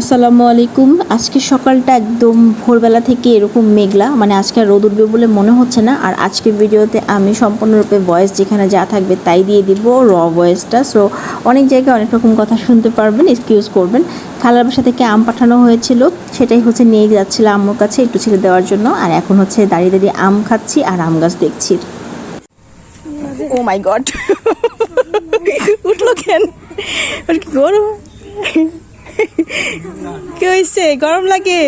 আসসালামু আলাইকুম। আজকে সকালটা একদম ভোরবেলা থেকে এরকম মেঘলা মানে আজকে আর রোদ উঠবে বলে মনে হচ্ছে না। আর আজকের ভিডিওতে আমি সম্পূর্ণরূপে ভয়েস যেখানে যা থাকবে তাই দিয়ে দিব র ভয়েসটা সো অনেক জায়গায় অনেক রকম কথা শুনতে পারবেন এক্সকিউজ করবেন। খালার বাসা থেকে আম পাঠানো হয়েছিল, সেটাই হচ্ছে নিয়ে যাচ্ছিল আম্মুর কাছে একটু ছেড়ে দেওয়ার জন্য। আর এখন হচ্ছে দাঁড়িয়ে দাঁড়িয়ে আম খাচ্ছি আর আম গাছ দেখছি। ও মাই গড উঠল কেন? কি গরম? কি হয়েছে? গরম লাগে?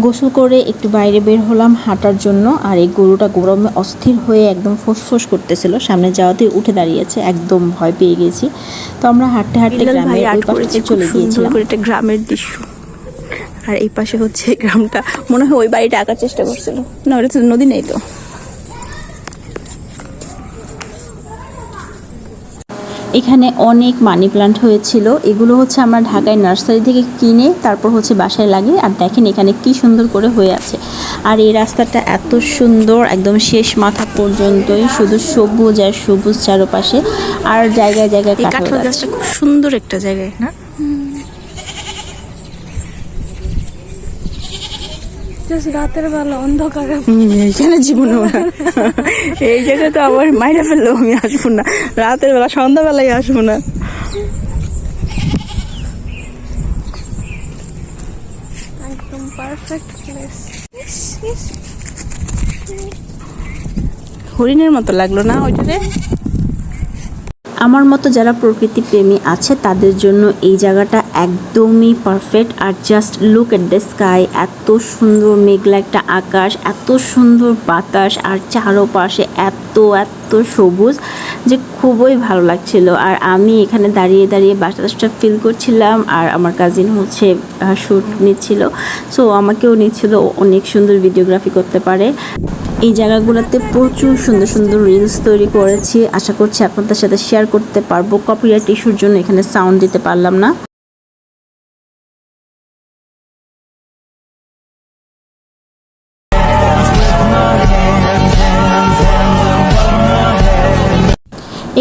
গোসল করে একটু বাইরে বের হলাম হাঁটার জন্য আর এই গরুটা গরমে অস্থির হয়ে একদম ফোসফোস করতেছিল। সামনে যাওয়াতে উঠে দাঁড়িয়েছে একদম ভয় পেয়ে গেছি। তো আমরা হাঁটতে হাঁটতে গ্রামের ওই পাশে চলে গিয়েছিলাম। একটা গ্রামের দৃশ্য। আর এই পাশে হচ্ছে গ্রামটা। মনে হয় ওই বাড়িটা আঁকার চেষ্টা করছিল। না ওটা তো নদী নেই তো। এখানে অনেক মানি প্লান্ট হয়েছিল। এগুলো হচ্ছে আমরা ঢাকায় নার্সারি থেকে কিনে তারপর হচ্ছে বাসায় লাগে আর দেখেন এখানে কি সুন্দর করে হয়ে আছে। আর এই রাস্তাটা এত সুন্দর একদম শেষ মাথা পর্যন্তই শুধু সবুজ আর সবুজ চারপাশে আর জায়গায় জায়গায় কাঁঠাল গাছটা খুব সুন্দর একটা জায়গায় না? রাতের বেলা অন্ধকারে। এইখানে জীবনে এই জায়গায় তো আবার মাইরা ফেলল আমি আসব না। রাতের বেলা সন্ধ্যাবেলায় আসব না। একদম পারফেক্ট প্লেস হরিণের মতো লাগল না ওইটারে আমার মতো যারা প্রকৃতি প্রেমী আছে, তাদের জন্য এই জায়গাটা একদমই perfect R just look at the sky এত সুন্দর মেঘলা একটা আকাশ, এত সুন্দর বাতাস, আর চারোপাশে এত এত সবুজ যে খুবই ভালো লাগছিল। আর আমি এখানে দাঁড়িয়ে দাঁড়িয়ে বাতাসটা ফিল করছিলাম আর আমার কাজিন হচ্ছে শ্যুট নিচ্ছিল। সো আমাকেও নিচ্ছিল। অনেক সুন্দর ভিডিওগ্রাফি করতে পারে। এই জায়গাগুলোতে প্রচুর সুন্দর সুন্দর রিলস তৈরি করেছি। আশা করছি আপনাদের সাথে শেয়ার করতে পারব। কপিরাইট ইস্যুর জন্য এখানে সাউন্ড দিতে পারলাম না।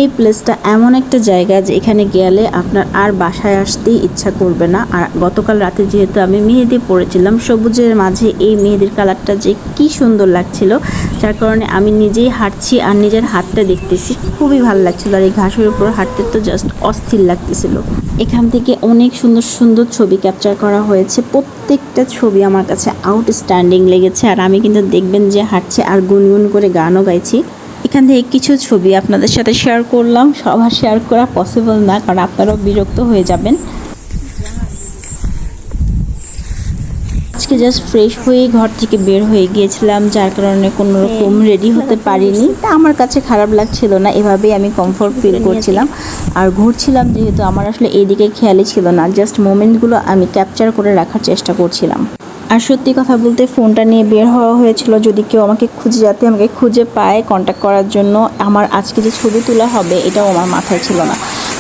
এই প্লেসটা এমন একটা জায়গা যে এখানে গেলে আপনার আর বাসায় আসতেই ইচ্ছা করবে না। আর গতকাল রাতে যেহেতু আমি মেহেদি পরেছিলাম, সবুজের মাঝে এই মেহেদির কালারটা যে কি সুন্দর লাগছিল, যার কারণে আমি নিজেই হাঁটছি আর নিজের হাতটা দেখতেছি। খুবই ভালো লাগছিল আর এই ঘাসের উপর হাঁটতে তো জাস্ট অস্থির লাগতেছিল। এখান থেকে অনেক সুন্দর সুন্দর ছবি ক্যাপচার করা হয়েছে। প্রত্যেকটা ছবি আমার কাছে আউটস্ট্যান্ডিং লেগেছে আর আমি কিন্তু দেখবেন যে হাঁটছে আর গুনগুন করে গানও গাইছি। এখান থেকে কিছু ছবি আপনাদের সাথে শেয়ার করলাম। সবার শেয়ার করা পসিবল না, কারণ আপনারাও বিরক্ত হয়ে যাবেন। আজকে জাস্ট ফ্রেশ হয়ে ঘর থেকে বের হয়ে গিয়েছিলাম, যার কারণে কোনো রকম রেডি হতে পারিনি। তা আমার কাছে খারাপ লাগছিল না, এভাবেই আমি কমফোর্ট ফিল করছিলাম। আর ঘুরছিলাম যেহেতু আমার আসলে এইদিকে খেয়ালই ছিল না জাস্ট মোমেন্টগুলো আমি ক্যাপচার করে রাখার চেষ্টা করছিলাম। আর সত্যি কথা বলতে ফোনটা নিয়ে বের হওয়া হয়েছিল যদি কেউ আমাকে খুঁজে, যাতে আমাকে খুঁজে পায় কন্ট্যাক্ট করার জন্য। আমার আজকে যে ছবি তোলা হবে, এটাও আমার মাথায় ছিল না।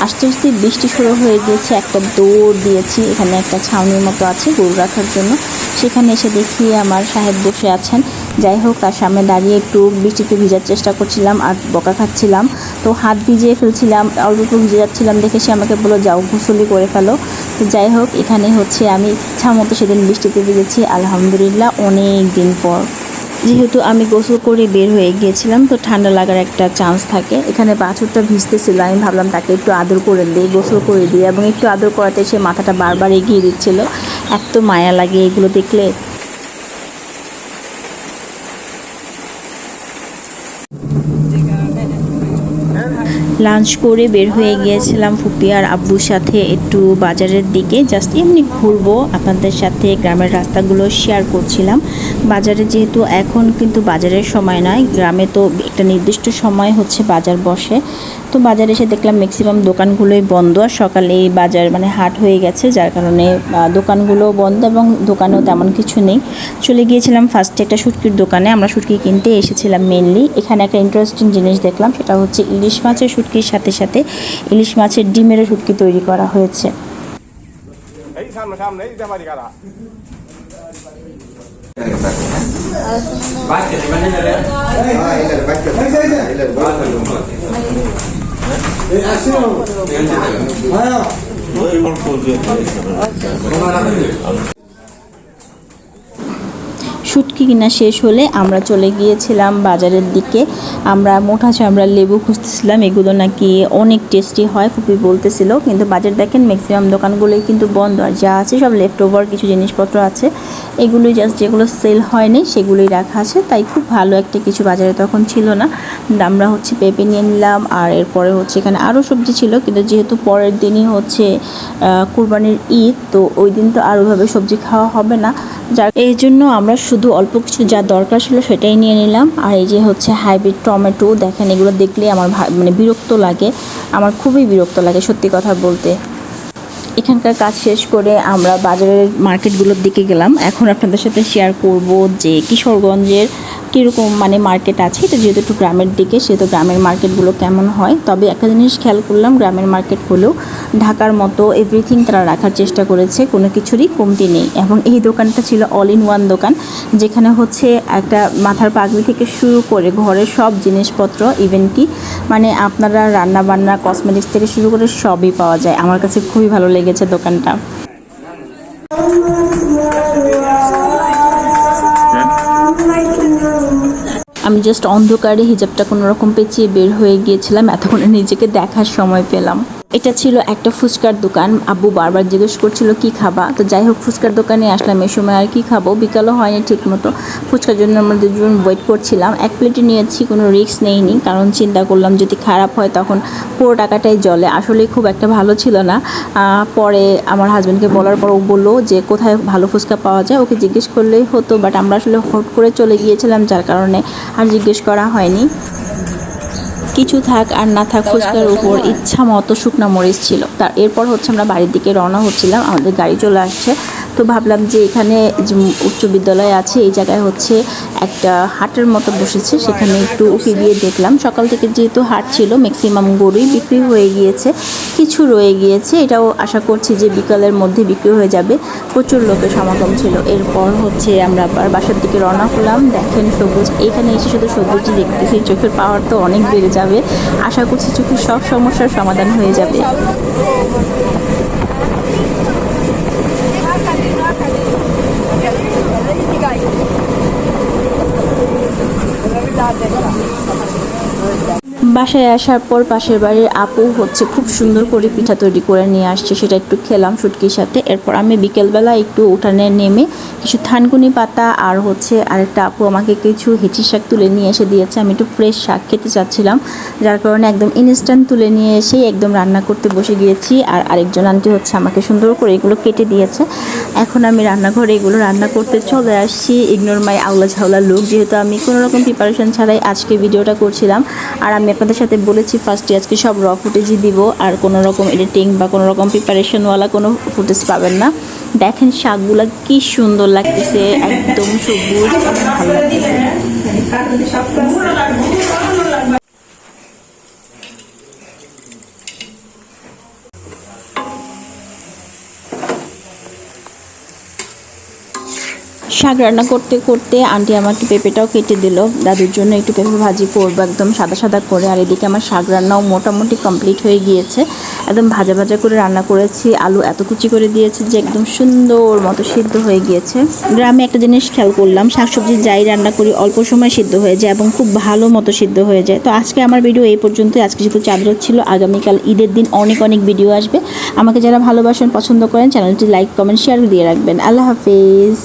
আস্তে আস্তে বৃষ্টি শুরু হয়ে গিয়েছে, একটা দৌড় দিয়েছি, এখানে একটা ছাউনির মতো আছে গরু রাখার জন্য। সেখানে এসে দেখি আমার সাহেব বসে আছেন। যাই হোক, তার সামনে দাঁড়িয়ে একটু বৃষ্টিতে ভিজার চেষ্টা করছিলাম আর বকা খাচ্ছিলাম। তো হাত ভিজিয়ে ফেলছিলাম, অল্প একটু ভিজে যাচ্ছিলাম দেখে সে আমাকে বলল, যাও গোসলি করে ফেলো। যাই হোক, এখানে হচ্ছে আমি ইচ্ছা মতো সেদিন বৃষ্টিতে ভিজেছি, আলহামদুলিল্লাহ, অনেক দিন পর। যেহেতু আমি গোসল করে বের হয়ে গিয়েছিলাম, তো ঠান্ডা লাগার একটা চান্স থাকে। এখানে বাছুরটা ভিজতেছিল, আমি ভাবলাম তাকে একটু আদর করে দিই, গোসল করে দিই, এবং একটু আদর করাতে সে মাথাটা বারবার এগিয়ে দিচ্ছিল। এত মায়া লাগে এগুলো দেখলে। লাঞ্চ করে বের হয়ে গিয়েছিলাম ফুপি আর আব্বুর সাথে একটু বাজারের দিকে। জাস্ট এমনি ঘুরবো, আপনাদের সাথে গ্রামের রাস্তাগুলো শেয়ার করছিলাম। বাজারে যেহেতু এখন কিন্তু বাজারের সময় নয় গ্রামে তো একটা নির্দিষ্ট সময় হচ্ছে বাজার বসে। তো বাজারে এসে দেখলাম ম্যাক্সিমাম দোকানগুলোই বন্ধ আর সকালে এই বাজার মানে হাট হয়ে গেছে যার কারণে দোকানগুলো বন্ধ এবং দোকানেও তেমন কিছু নেই। চলে গিয়েছিলাম ফার্স্টে একটা শুটকির দোকানে আমরা শুটকি কিনতে এসেছিলাম মেনলি এখানে একটা ইন্টারেস্টিং জিনিস দেখলাম সেটা হচ্ছে ইলিশ মাছের শুটকির সাথে সাথে ইলিশ মাছের ডিমেরও শুটকি তৈরি করা হয়েছে। এই সামনে সামনে এই বাড়ি কারা শুটকি কিনা শেষ হলে আমরা চলে গিয়েছিলাম বাজারের দিকে। আমরা মোটা চামড়ার লেবু খুঁজতেছিলাম, এগুলো নাকি অনেক টেস্টি হয়, ফুপি বলতেছিল। কিন্তু বাজার দেখেন ম্যাক্সিমাম দোকানগুলোই কিন্তু বন্ধ। আর যা আছে সব লেফট ওভার কিছু জিনিসপত্র আছে। এগুলোই জাস্ট যেগুলো সেল হয়নি, সেগুলোই রাখা আছে। তাই খুব ভালো একটা কিছু বাজারে তখন ছিল না। আমরা হচ্ছে পেঁপে নিয়ে নিলাম, আর এরপরে হচ্ছে এখানে আরও সবজি ছিল। কিন্তু যেহেতু পরের দিনই হচ্ছে কুরবানির ঈদ, তো ওই দিন তো আর সবজি খাওয়া হবে না। যার এই জন্য আমরা শুধু অল্প কিছু যা দরকার ছিল সেটাই নিয়ে নিলাম। আর এই যে হচ্ছে হাইব্রিড টমেটো, দেখেন এগুলো দেখলে আমার মানে বিরক্ত লাগে। আমার খুবই বিরক্ত লাগে সত্যি কথা বলতে। এখানকার কাজ শেষ করে আমরা বাজারের মার্কেটগুলোর দিকে গেলাম। এখন আপনাদের সাথে শেয়ার করব যে কিশোরগঞ্জের কীরকম মানে মার্কেট আছে, এটা যেহেতু একটু গ্রামের দিকে, সেহেতু গ্রামের মার্কেটগুলো কেমন হয়। তবে একটা জিনিস খেয়াল করলাম, গ্রামের মার্কেট হলেও ঢাকার মতো এভরিথিং তারা রাখার চেষ্টা করেছে, কোনো কিছুরই কমতি নেই। এবং এই দোকানটা ছিল অল ইন ওয়ান দোকান, যেখানে হচ্ছে একটা মাথার পাগড়ি থেকে শুরু করে ঘরের সব জিনিসপত্র ইভেন কি মানে আপনারা রান্না বান্না কসমেটিক্স থেকে শুরু করে সবই পাওয়া যায়। আমার কাছে খুবই ভালো লেগেছে দোকানটা। আমি জাস্ট অন্ধকারে হিজাবটা কোনো রকম পেঁচিয়ে বের হয়ে গিয়েছিলাম, এতক্ষণে নিজেকে দেখার সময় পেলাম। এটা ছিল একটা ফুচকার দোকান। আব্বু বারবার জিজ্ঞেস করছিল, কি খাবা? তো যাই হোক, ফুচকার দোকানে আসলাম। এই সময় আর কি খাব? বিকালও হয়নি ঠিক মতো ফুচকার জন্য আমরা দুজন ওয়েট করছিলাম। এক প্লেটে নিয়েছি, কোনো রিস্ক নেইনি। কারণ চিন্তা করলাম, যদি খারাপ হয় তখন পুরো টাকাটাই জলে। আসলেই খুব একটা ভালো ছিল না। পরে আমার হাজব্যান্ডকে বলার পর ও বলল যে, কোথায় ভালো ফুচকা পাওয়া যায়? ওকে জিজ্ঞেস করলেই হতো বাট আমরা আসলে হট করে চলে গিয়েছিলাম, যার কারণে আর জিজ্ঞেস করা হয়নি। কিছু থাক আর না থাক, ফুচকার উপর ইচ্ছা মতো শুকনা মরিচ ছিল। তার এরপর হচ্ছে আমরা বাড়ির দিকে রওনা হচ্ছিলাম, আমাদের গাড়ি চলে আসছে। তো ভাবলাম যে এখানে উচ্চ বিদ্যালয় আছে, এই জায়গায় হচ্ছে একটা হাটের মতো বসেছে, সেখানে একটু উকি দিয়ে দেখলাম। সকাল থেকে যেহেতু হাট ছিল ম্যাক্সিমাম গরুই বিক্রি হয়ে গিয়েছে, কিছু রয়ে গিয়েছে। এটাও আশা করছি যে বিকালের মধ্যে বিক্রি হয়ে যাবে। প্রচুর লোকের সমাগম ছিল। এরপর হচ্ছে আমরা আবার বাসার দিকে রওনা হলাম। দেখেন সবুজ, এখানে এসে শুধু সবুজই দেখতেছি। চোখের পাওয়ার তো অনেক বেড়ে যাবে। আশা করছি চোখের সব সমস্যার সমাধান হয়ে যাবে। natin. বাসায় আসার পর পাশের বাড়ির আপু হচ্ছে খুব সুন্দর করে পিঠা তৈরি করে নিয়ে আসছে, সেটা একটু খেলাম শুটকির সাথে। এরপর আমি বিকেলবেলা একটু উঠানে নেমে কিছু থানকুনি পাতা আর হচ্ছে আরেকটা আপু আমাকে কিছু হেঁচি শাক তুলে নিয়ে এসে দিয়েছে। আমি একটু ফ্রেশ শাক খেতে চাচ্ছিলাম, যার কারণে একদম ইনস্ট্যান্ট তুলে নিয়ে এসে একদম রান্না করতে বসে গিয়েছি আর আরেকজন আন্টি হচ্ছে আমাকে সুন্দর করে এগুলো কেটে দিয়েছে। এখন আমি রান্নাঘরে এগুলো রান্না করতে চলে আসছি ইগনোর মাই আউলা ঝাউলা লুক যেহেতু আমি কোনো রকম প্রিপারেশন ছাড়াই আজকে ভিডিওটা করছিলাম, আর আমি আপনাদের সাথে বলেছি ফার্স্টে আজকে সব র ফুটেজই দিব, আর কোনো রকম এডিটিং বা কোনো রকম প্রিপারেশনওয়ালা কোনো ফুটেজ পাবেন না। দেখেন শাকগুলা কি সুন্দর লাগতেছে, একদম সবুজ, ভালো লাগতেছে। শাক রান্না করতে করতে আন্টি আমাকে পেঁপেটাও কেটে দিল। দাদুর জন্য একটু পেঁপে ভাজি করব, একদম সাদা সাদা করে। আর এদিকে আমার শাক রান্নাও মোটামুটি কমপ্লিট হয়ে গিয়েছে। একদম ভাজা ভাজা করে রান্না করেছি। আলু এত কুচি করে দিয়েছে যে একদম সুন্দর মতো সিদ্ধ হয়ে গিয়েছে। গ্রামে একটা জিনিস খেয়াল করলাম, শাকসবজি যাই রান্না করি অল্প সময় সিদ্ধ হয়ে যায় এবং খুব ভালো মতো সিদ্ধ হয়ে যায়। তো আজকে আমার ভিডিও এই পর্যন্ত আজকে যেহেতু চাঁদ ছিল, আগামীকাল ঈদের দিন অনেক অনেক ভিডিও আসবে। আমাকে যারা ভালোবাসেন, পছন্দ করেন, চ্যানেলটি লাইক, কমেন্ট শেয়ার দিয়ে রাখবেন। আল্লাহ হাফিজ।